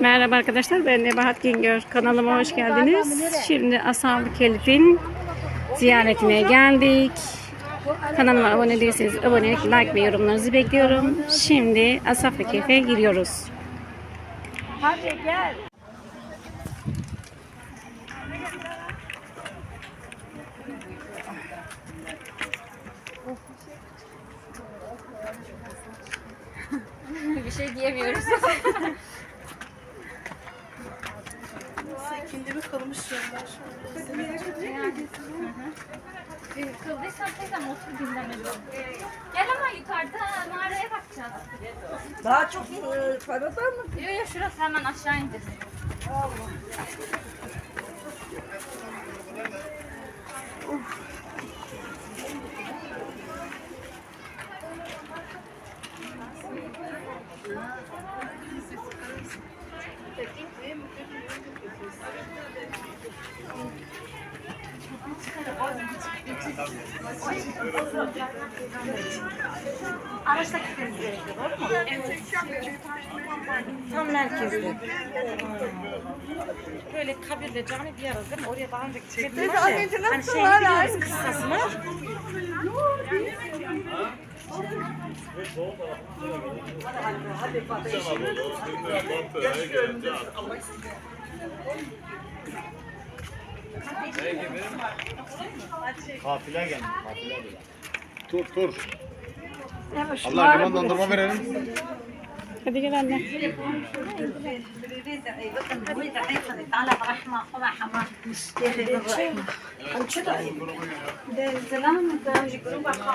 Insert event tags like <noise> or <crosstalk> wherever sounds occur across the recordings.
Merhaba arkadaşlar ben Nebahat Güngör. Kanalıma hoş geldiniz. Şimdi Ashab-ı Kelif'in ziyaretine geldik. Kanalıma abone değilseniz abonelik, like ve yorumlarınızı bekliyorum. Şimdi Ashab-ı Kelif'e giriyoruz. Hadi gel. Diyemiyoruz. <laughs> Kendimi kalmış yerler. Kıldıysan teyzem otur dinlemedi. Gel ama yukarıda mağaraya bakacağız. Daha çok e, paradan mı? Yok yok şurası hemen aşağı ineceğiz. Tam merkezde. Böyle kabirle cami bir arada değil mi? Oraya daha önce gittim. Biz anneci Hani nasıl şeyini var biliyoruz kıssasını. Kafile geldi. Kafile geldi. Tur tur. Allah liman dondurma verelim. Hadi gel anne.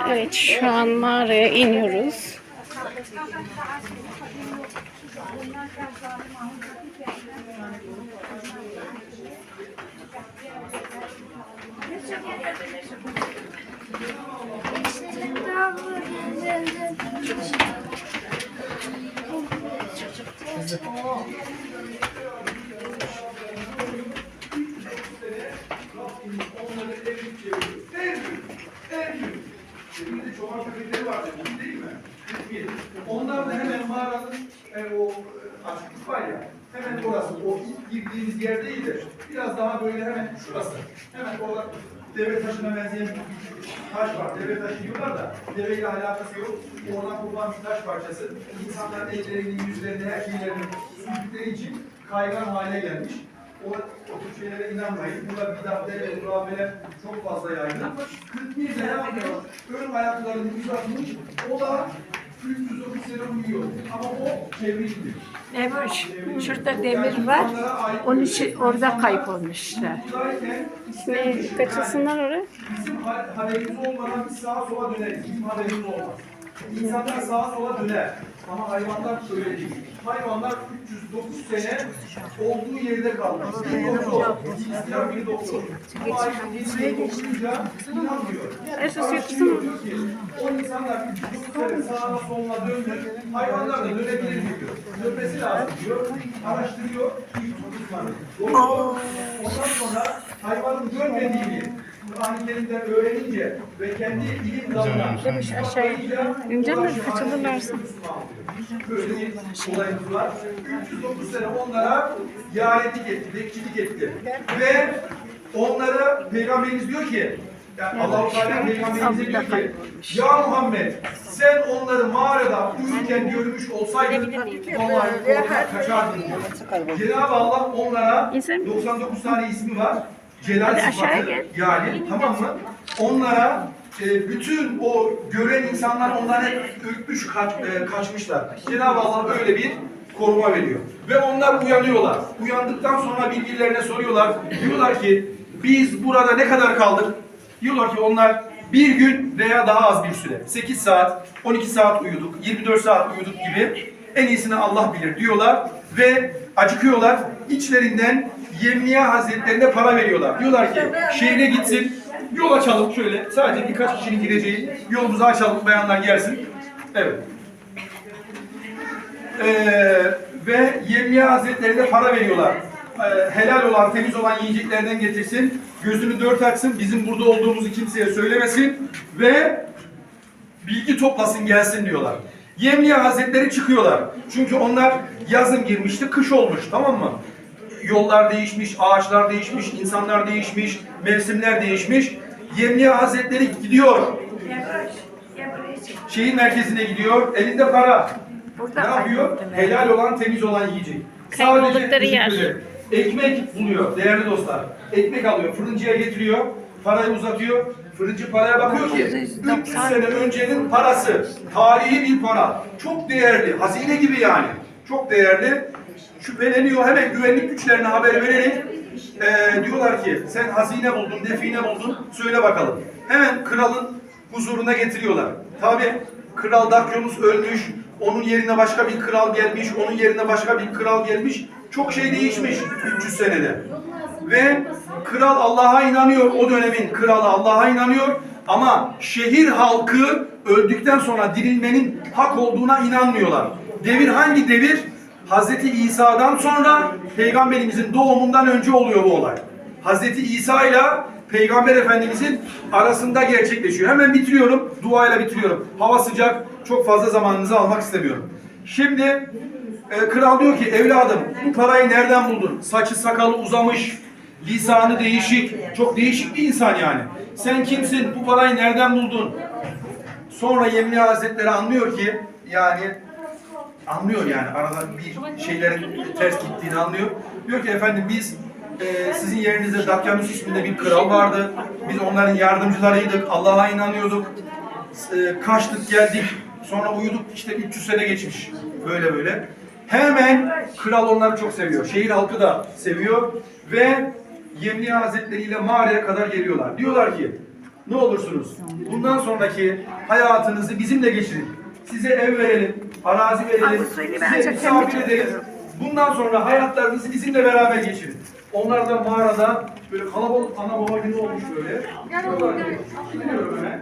Evet şu an mağaraya iniyoruz. Şimdi çoban köpekleri vardı, değil mi? Onlar da hemen e, e, açıklık var ya, hemen orası, o ilk girdiğimiz yer değil de biraz daha böyle hemen şurası. Hemen orada deve taşına benzeyen bir taş var. Deve taşı diyorlar da deveyle alakası yok. Oradan kopulan bir taş parçası. İnsanların ellerini, yüzlerini, her şeylerini sürdükleri için kaygan hale gelmiş. O, o tür şeylere inanmayın. Burada bidat, deve, hurafeler çok fazla yaygın. 41 sene. Ön ayaklarını uzatmış. O da 309 sene uyuyor. Ama o çevrilidir. Demiş, şurada demir var. Onun için orada kaybolmuşlar. Ne, kaçırsınlar oraya? bizim ha- haberimiz olmadan biz sağa sola döneriz. Bizim haberimiz olmaz. İnsanlar sağa sola döner. Ama hayvanlar öyle değil. Hayvanlar 309 sene olduğu yerde kalmış. Bir doktor, Hristiyan bir doktor. Bu ayetin dinleyi okuyunca inanmıyor. Araştırıyor, diyor ki, O insanlar 309 sene sağa soluna döndü. Hayvanlar da dönebilir diyor. Dönmesi lazım diyor. Araştırıyor. 309 tane. Doğru. Ondan sonra hayvanın görmediğini Kur'an-ı Kerim'den öğrenince ve kendi ilim dalına aşağıya İnce mi? Kaçırırlarsa. Böyle bir olayımız var. 309 sene onlara yaretlik etti, bekçilik etti. Ve onlara Peygamberimiz diyor ki, yani Allah-u Teala Peygamberimize diyor ki, Ya Muhammed sen onları mağarada uyurken görmüş olsaydın korkar kaçardın diyor. Cenab-ı Allah onlara İnsan- 99 tane ismi var. Celal Hadi aşağıya sıfatı gel. yani tamam mı? Onlara e, bütün o gören insanlar onlara ürkmüş kaç, e, kaçmışlar. Cenab-ı Allah böyle bir koruma veriyor. Ve onlar uyanıyorlar. Uyandıktan sonra birbirlerine soruyorlar. Diyorlar ki biz burada ne kadar kaldık? Diyorlar ki onlar bir gün veya daha az bir süre. 8 saat, 12 saat uyuduk, 24 saat uyuduk gibi. En iyisini Allah bilir diyorlar ve acıkıyorlar. İçlerinden Yemniye Hazretlerine para veriyorlar. Diyorlar ki şehre gitsin, yol açalım şöyle. Sadece birkaç kişinin gideceği yolumuzu açalım, bayanlar gelsin. Evet. Ee, ve Yemniye Hazretlerine para veriyorlar. Ee, helal olan, temiz olan yiyeceklerden getirsin. Gözünü dört açsın, bizim burada olduğumuzu kimseye söylemesin ve bilgi toplasın gelsin diyorlar. Yemliye Hazretleri çıkıyorlar. Çünkü onlar yazın girmişti, kış olmuş tamam mı? Yollar değişmiş, ağaçlar değişmiş, insanlar değişmiş, mevsimler değişmiş. Yemliye Hazretleri gidiyor. Şehir merkezine gidiyor, elinde para. Burada ne yapıyor? Helal olan, temiz olan yiyecek. Kayboldukları yer. Ekmek buluyor değerli dostlar. Ekmek alıyor, fırıncıya getiriyor, parayı uzatıyor. Fırıncı paraya bakıyor ki 300 sene öncenin parası, tarihi bir para. Çok değerli, hazine gibi yani. Çok değerli. Şüpheleniyor hemen güvenlik güçlerine haber vererek eee, diyorlar ki sen hazine buldun, define buldun söyle bakalım. Hemen kralın huzuruna getiriyorlar. Tabi kral Dakyonus ölmüş, onun yerine başka bir kral gelmiş, onun yerine başka bir kral gelmiş. Çok şey değişmiş 300 senede. Ve kral Allah'a inanıyor. O dönemin kralı Allah'a inanıyor. Ama şehir halkı öldükten sonra dirilmenin hak olduğuna inanmıyorlar. Devir hangi devir? Hazreti İsa'dan sonra peygamberimizin doğumundan önce oluyor bu olay. Hazreti İsa ile Peygamber Efendimizin arasında gerçekleşiyor. Hemen bitiriyorum. Duayla bitiriyorum. Hava sıcak. Çok fazla zamanınızı almak istemiyorum. Şimdi e, kral diyor ki evladım bu parayı nereden buldun? Saçı sakalı uzamış. Lisanı değişik. Çok değişik bir insan yani. Sen kimsin? Bu parayı nereden buldun? Sonra Yemni Hazretleri anlıyor ki yani anlıyor yani arada bir şeylerin ters gittiğini anlıyor. Diyor ki efendim biz e, sizin yerinizde Dakyanus isminde bir kral vardı. Biz onların yardımcılarıydık. Allah'a inanıyorduk. E, kaçtık geldik. Sonra uyuduk işte 300 sene geçmiş. Böyle böyle. Hemen kral onları çok seviyor. Şehir halkı da seviyor. Ve Yemni Hazretleri ile mağaraya kadar geliyorlar. Diyorlar ki ne olursunuz bundan sonraki hayatınızı bizimle geçirin. Size ev verelim, arazi verelim, size misafir edelim. Bundan sonra hayatlarınızı bizimle beraber geçirin. Onlar da mağarada böyle kalabalık ana baba günü olmuş böyle. Diyorlar ki, gidiyorum hemen.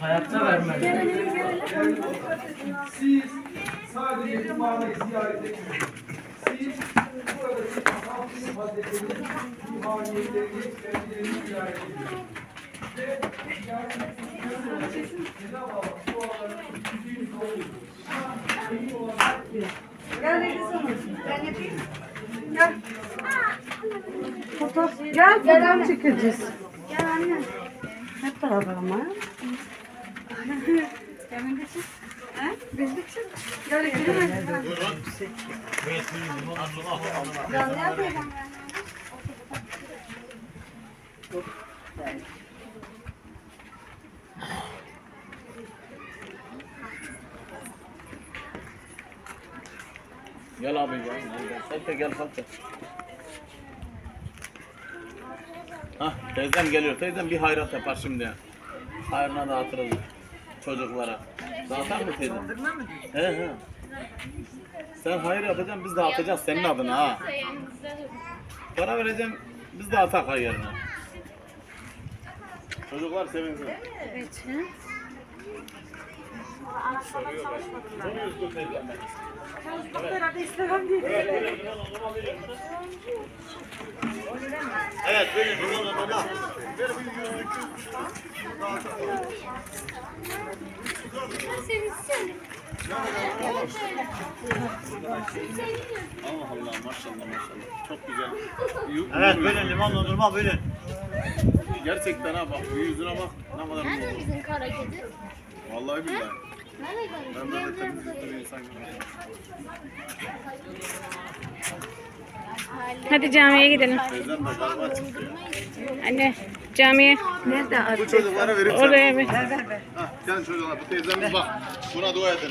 Hayatta vermez. Siz sadece bu mağarayı ziyaret etmeyin. Siz buradaki halkın hazretlerini, ruhaniyetlerini, kendilerini ziyaret edin. Ve ziyaret ettikten Cenab-ı Allah dualarını yüzünü kavuşturur. Emin olan Gel fotoğraf çekeceğiz. Hep beraber ama. Gel abi gel. Kalk gel kalk da. Hah teyzem geliyor. Teyzem bir hayrat yapar şimdi. Hayrına dağıtırız çocuklara. Dağıtar mı teyzem? He he. Sen hayır yapacaksın biz dağıtacağız senin adına ha. Para vereceğim biz dağıtak hayırına. Çocuklar sevinsin. Evet. Soruyoruz bu teyzem. Evet, buyurun. Buyurun, baba. Ver bir yüzlük. Allah Allah, maşallah maşallah. Çok güzel. Evet, böyle limon dondurma böyle. Gerçekten ha bak, bu yüzüne bak. Ne kadar Nerede bizim kara kedi? Vallahi billahi. Ben böyle insan. Hadi camiye gidelim. Anne camiye. Nerede Bu arayacak? çocuklara verip Oraya bir. Ver ver ver. Ha, gel çocuklar bu teyzemiz bak. Buna dua edin.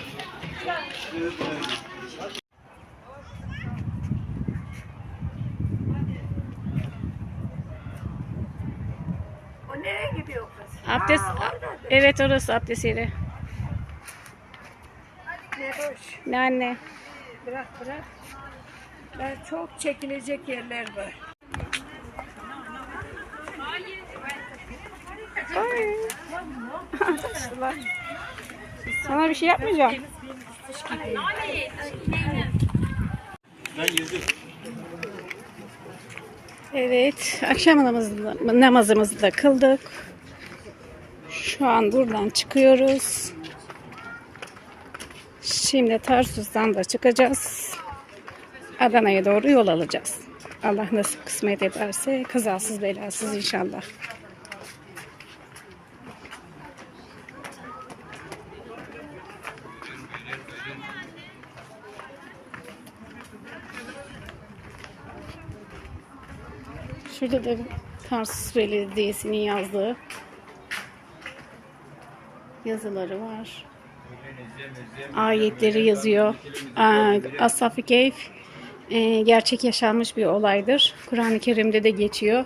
Evet, evet. O nereye gidiyor kız? Abdest. Evet orası abdest yeri. Ne anne? Bırak bırak. Ben çok çekilecek yerler var. Ay. Sana bir şey yapmayacağım. Ben yüzüm. Evet, akşam namazını, namazımızı da kıldık. Şu an buradan çıkıyoruz. Şimdi Tarsus'tan da çıkacağız. Adana'ya doğru yol alacağız. Allah nasip kısmet ederse kazasız belasız inşallah. Şurada da Tarsus Belediyesi'nin yazdığı yazıları var. Ayetleri yazıyor. Aa, Ashab-ı Keyf e, gerçek yaşanmış bir olaydır. Kur'an-ı Kerim'de de geçiyor.